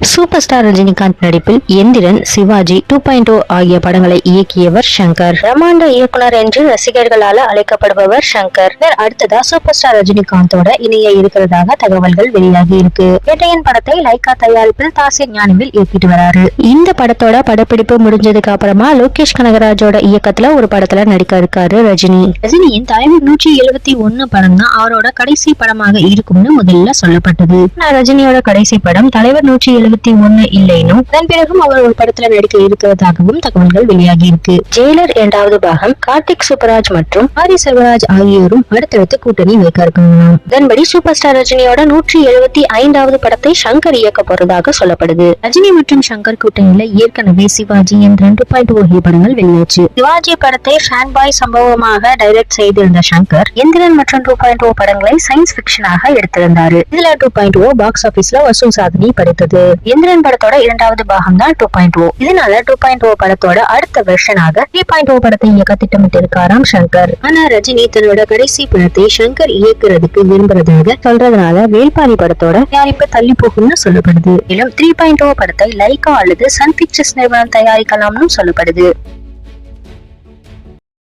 Super star Rajinikanth நடிப்பில் Enthiran Sivaji two point oh ஆகிய படங்களை இயக்கியவர் சங்கர். பிரம்மாண்ட இயக்குனர் என்று ரசிகர்களால அழைக்கப்படுபவர் சங்கர். அடுத்ததா சூப்பர் ஸ்டார் ரஜினிகாந்தோட இணைய இருக்கிறதாக தகவல்கள் வெளியாகி இருக்கு. வேட்டையன் படத்தை லைகா தயாரிப்பில் தாசிர் ஞானிவில் இயக்கிட்டு வராரு. இந்த படத்தோட படப்பிடிப்பு முடிஞ்சதுக்கு அப்புறமா லோகேஷ் கனகராஜோட இயக்கத்துல ஒரு படத்துல நடிக்க இருக்காரு ரஜினி. ரஜினியின் தலைமை நூற்றி எழுபத்தி ஒன்னு படம் தான் அவரோட கடைசி படமாக இருக்கும்னு முதல்ல சொல்லப்பட்டது. ரஜினியோட கடைசி படம் தலைவர் நூற்றி எழுபத்தி ஒன்னு இல்லைனும் அதன் பிறகும் அவர் ஒரு படத்துல நடிக்க இருக்கிறதாகவும் தகவல்கள் வெளியாகி இருக்கு ஜெயிலர் இரண்டாவது பாகம் கார்த்திக் சுப்பராஜ் மற்றும் ஆரி செல்வராஜ் ஆகியோரும் அடுத்தடுத்து கூட்டணி வைக்க இருக்காங்களாம் அதன்படி சூப்பர் ஸ்டார் ரஜினியோட நூற்றி எழுபத்தி ஐந்தாவது படத்தை சங்கர் இயக்க போறதாக சொல்லப்படுது. ரஜினி மற்றும் சங்கர் கூட்டணியில ஏற்கனவே சிவாஜி என்ற ரெண்டு பாயிண்ட் ஓகே படங்கள் வெளியாச்சு. சிவாஜி படத்தை ஃபேன் பாய் சம்பவமாக டைரக்ட் செய்திருந்த சங்கர் இந்திரன் மற்றும் டூ பாயிண்ட் ஓ படங்களை சயின்ஸ் பிக்ஷனாக எடுத்திருந்தாரு. இதுல டூ பாயிண்ட் ஓ பாக்ஸ் ஆபீஸ்ல வசூல் சாதனை படைத்தது. எந்திரன் படத்தோட இரண்டாவது பாகம் தான் டூ பாயிண்ட் ஓ oh. இதனால டூ பாயிண்ட் ஓ படத்தோட அடுத்த வெர்ஷனாக த்ரீ பாயிண்ட் ஓ படத்தை இயக்க திட்டமிட்டிருக்காராம் சங்கர். ஆனா ரஜினி தன்னோட கடைசி படத்தை சங்கர் இயக்குறதுக்கு விரும்புறதாக சொல்றதுனால வேல்பாரி படத்தோட தயாரிப்பு தள்ளி போகும்னு சொல்லப்படுது. மேலும் த்ரீ பாயிண்ட் ஓ படத்தை லைகா அல்லது சன் பிக்சர்ஸ் நிறுவனம் தயாரிக்கலாம்னு சொல்லப்படுது.